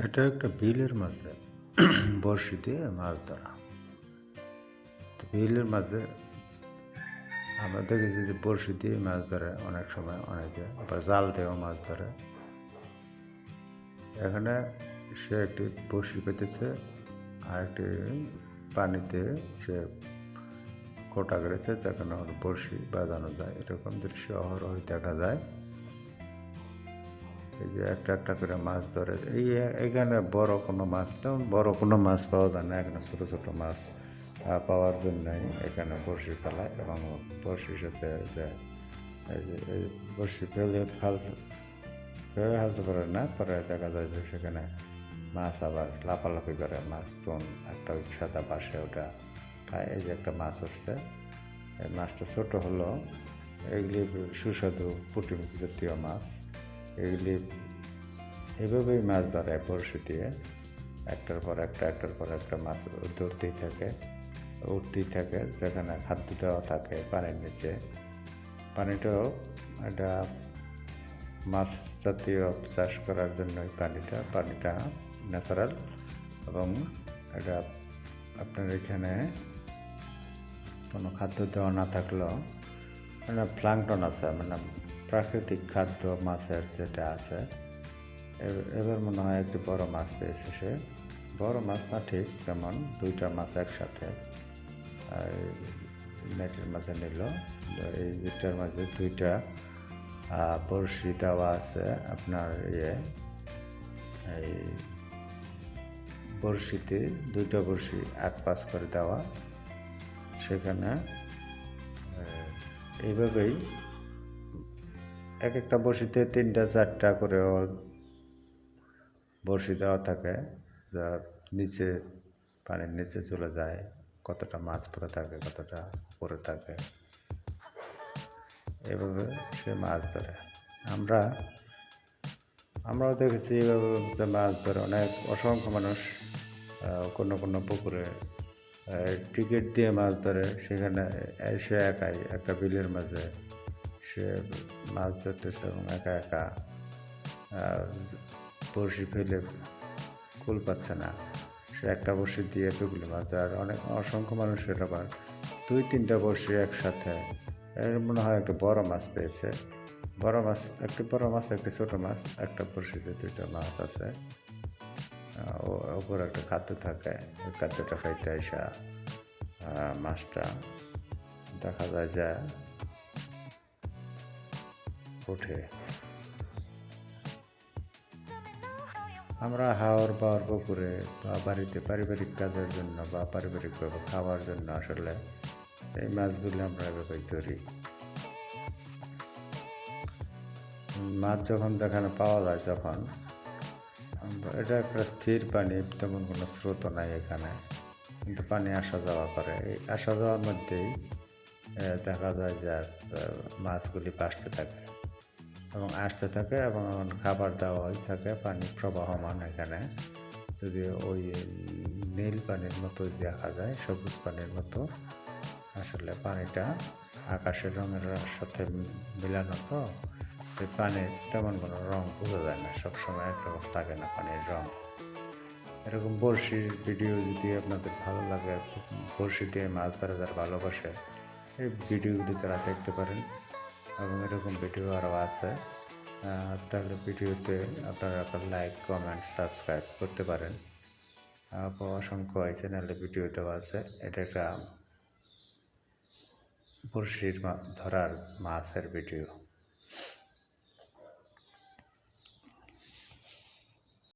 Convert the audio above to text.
এটা একটা বিলের মাঝে বড়শি দিয়ে মাছ ধরা। তো বিলের মাঝে আমরা দেখেছি যে বড়শি দিয়ে মাছ ধরে অনেক সময় অনেকে আবার জাল দিয়েও মাছ ধরে। এখানে সে একটি বড়শি পেতেছে, আর একটি পানিতে সে কোটা করেছে, যেখানে বড়শি বাজানো যায়। এরকম দৃশ্য অহরহই দেখা যায়। এই যে একটা একটা করে মাছ ধরে, এই এখানে বড় কোনো মাছ তেমন বড় কোনো মাছ পাওয়া যায় না, এখানে ছোটো ছোটো মাছ পাওয়ার জন্যই এখানে বড়শি ফেলায় এবং বড়শির সাথে যে বড়শি ফেলে ফালতে ফেলে ফেলতে পারে না, পরে দেখা যায় যে সেখানে মাছ আবার লাফালাফি করে, মাছ টন একটা সাদা বাসে ওটা খায়, এই যে একটা মাছ উঠছে, এই মাছটা ছোটো হলো, এগুলি সুস্বাদু পুটিমুখী জাতীয় মাছ। এগুলি এভাবেই মাছ ধরে বড়শি দিয়ে। একটার পর একটা, একটার পর একটা মাছ ধরতেই থাকে। উঠতেই থাকে, যেখানে খাদ্য দেওয়া থাকে পানির নিচে। পানিটাও এটা মাছ জাতীয় চাষ করার জন্য পানিটা পানিটা ন্যাচারাল এবং এটা আপনার এখানে কোনো খাদ্য দেওয়া না থাকলেও মানে প্লাংটন আছে মানে প্রাকৃতিক খাদ্য মাছের যেটা আছে এবার মনে হয় একটি বড় মাছ পেয়েছে সে। বড় মাছ না ঠিক তেমন দুইটা মাছ একসাথে নেটের মাঝে নিল, এই দুইটার মাঝে দুইটা বড়শি দেওয়া আছে আপনার ইয়ে এই বড়শিতে দুইটা বড়শি এক পাশ করে দেওয়া, সেখানে এইভাবেই এক একটা বড়শিতে তিনটা, চারটা করেও বড়শি দেওয়া থাকে, যা নিচে, পানির নিচে চলে যায়, কতটা মাছ পড়ে থাকে, কতটা পড়ে থাকে। এভাবে সে মাছ ধরে। আমরা, আমরাও দেখেছি এভাবে যে মাছ ধরে। অনেক অসংখ্য মানুষ কোনো কোনো পুকুরে টিকিট দিয়ে মাছ ধরে। সেখানে সে একাই একটা বিলের মাঝে সে মাছ ধরতেছে এবং একা একা বড়শি ফেলে কুল পাচ্ছে না সে একটা বড়শি দিয়ে এতগুলো মাছ আর অনেক অসংখ্য মানুষের আবার দুই তিনটা বড়শি একসাথে এর মনে হয় একটা বড় মাছ পেয়েছে। বড় মাছ, একটি বড় মাছ, একটি ছোটো মাছ, একটা বড়শিতে দুইটা মাছ আছে। ওপর একটা খাদ্য থাকে। ওই খাদ্যটা খাইতে আসা মাছটা দেখা যায় যে ওঠে। আমরা হাওর বাওয়ার পুকুরে বা বাড়িতে পারিবারিক কাজের জন্য বা পারিবারিকভাবে খাওয়ার জন্য আসলে এই মাছগুলি আমরা এভাবেই ধরি। মাছ যখন যেখানে পাওয়া যায় যখন এটা একটা স্থির পানি, তেমন কোনো স্রোত নাই এখানে। কিন্তু পানি আসা যাওয়া করে। এই আসা যাওয়ার মধ্যেই দেখা যায় যে মাছগুলি বাসতে থাকে। এবং আসতে থাকে এবং খাবার দেওয়াই থাকে, পানি প্রবাহমান এখানে। যদি ওই নীল পানির মতো দেখা যায়, সবুজ পানির মতো। আসলে পানিটা আকাশের রঙের সাথে মিলানো তো তো পানির তেমন কোনো রং বোঝা যায় না, সবসময় একরকম থাকে না পানির রং। এরকম বড়শির ভিডিও যদি আপনাদের ভালো লাগে, বড়শি দিয়ে মাছ ধরা যারা ভালোবাসে, এই ভিডিওগুলি তারা দেখতে পারেন। এবং এরকম ভিডিও আরও আছে। তাহলে ভিডিওতে আপনারা আপনার লাইক কমেন্ট সাবস্ক্রাইব করতে পারেন। অসংখ্য এই চ্যানেলে ভিডিও দেওয়া আছে। এটা একটা বড়শির ধরার মাছের ভিডিও